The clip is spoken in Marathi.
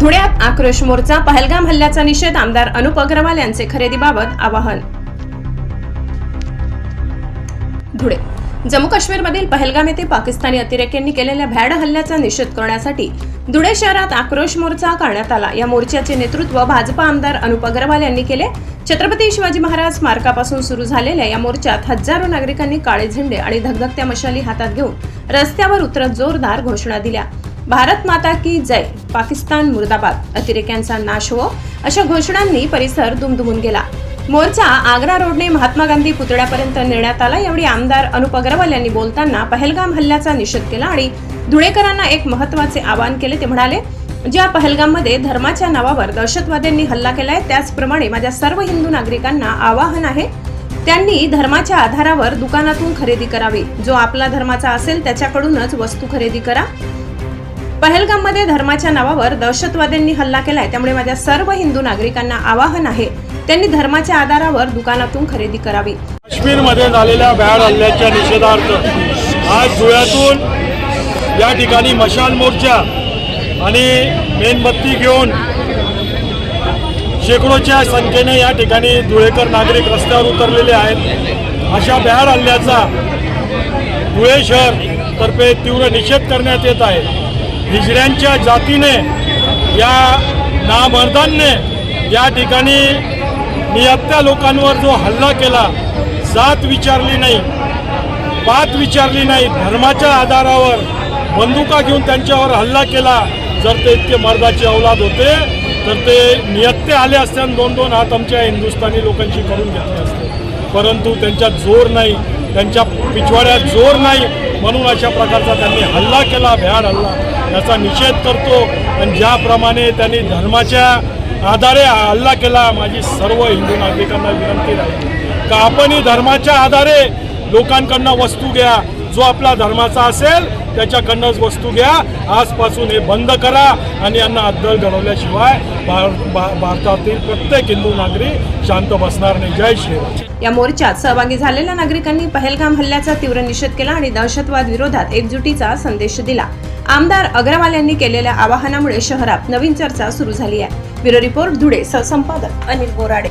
धुळ्यात आक्रोश मोर्चा पहलगाम हल्ल्याचा निषेध आमदार अनुप अग्रवाल यांचे खरेदीबाबत आवाहन. धुळे. जम्मू काश्मीरमधील पहलगाम येथे पाकिस्तानी अतिरेक्यांनी केलेल्या भ्याड हल्ल्याचा निषेध करण्यासाठी धुळे शहरात आक्रोश मोर्चा काढण्यात आला. या मोर्चाचे नेतृत्व भाजपा आमदार अनुप अग्रवाल यांनी केले. छत्रपती शिवाजी महाराज स्मारकापासून सुरू झालेल्या या मोर्चात हजारो नागरिकांनी काळे झेंडे आणि धगधगत्या मशाली हातात घेऊन रस्त्यावर उतरत जोरदार घोषणा दिल्या. भारत माता की जय पाकिस्तान मुर्दाबाद अतिरेक्यांचा नाश हो अशा घोषणांनी परिसर दुमदुमून गेला. मोर्चा आग्रा रोडने महात्मा गांधी पुतळ्यापर्यंत नेण्यात आला यावेळी आमदार अनुप अग्रवाल यांनी बोलताना पहलगाम हल्ल्याचा निषेध केला आणि धुळेकरांना एक महत्त्वाचे आवाहन केले. ते म्हणाले ज्या पहलगाममध्ये धर्माच्या नावावर दहशतवाद्यांनी हल्ला केलाय त्याचप्रमाणे माझ्या सर्व हिंदू नागरिकांना आवाहन आहे त्यांनी धर्माच्या आधारावर दुकानातून खरेदी करावी. जो आपला धर्माचा असेल त्याच्याकडूनच वस्तू खरेदी करा. पहलगाममध्ये धर्माच्या नावावर दहशतवाद्यांनी हल्ला केलाय. त्यामुळे माझ्या सर्व हिंदू नागरिकांना आवाहन आहे त्यांनी धर्माच्या आधारावर दुकानातून खरेदी करावी. काश्मीरमध्ये झालेल्या भ्याड हल्ल्याच्या निषेधार्थ आज धुळ्यातून या ठिकाणी मशाल मोर्चा आणि मेणबत्ती घेऊन शेकडोच्या संख्येने या ठिकाणी धुळेकर नागरिक रस्त्यावर उतरलेले आहेत. अशा भ्याड हल्ल्याचा धुळे शहर तर्फे तीव्र निषेध करण्यात येत आहे. हिजऱ्यांच्या जातीने या नामर्दांनी या ठिकाणी नियत्या लोकांवर जो हल्ला केला जात विचारली नाही पात विचारली नाही धर्माच्या आधारावर बंदुका घेऊन त्यांच्यावर हल्ला केला जर ते इतके मर्दाचे औलाद होते तर ते नियत्ते आले असते आणि दोन दोन हात आमच्या हिंदुस्थानी लोकांशी करून घेतले असते. परंतु त्यांच्यात जोर नाही त्यांच्या पिछवाड्यात जोर नाही म्हणून अशा प्रकारचा त्यांनी हल्ला केला भ्याड हल्ला. याचा निषेध करतो. आणि ज्याप्रमाणे त्यांनी धर्माच्या आधारे हल्ला केला माझी सर्व हिंदू नागरिकांना विनंती आहे का आपणही धर्माच्या आधारे लोकांकडनं वस्तू घ्या. जो आपला धर्माचा असेल त्याच्याकडनंच वस्तू घ्या. आजपासून हे बंद करा आणि यांना अद्दल घडवल्याशिवाय भार- भा- भारतातील प्रत्येक हिंदू नागरिक शांत बसणार नाही. जय श्रीराम या मोर्चात सहभागी झालेल्या नागरिकांनी पहलगाम हल्ल्याचा तीव्र निषेध केला आणि दहशतवाद विरोधात एकजुटीचा संदेश दिला. आमदार अग्रवाल यांनी केलेल्या आवाहनामुळे शहरात नवीन चर्चा सुरू झाली आहे. ब्युरो रिपोर्ट धुळे सहसंपादक अनिल बोराडे.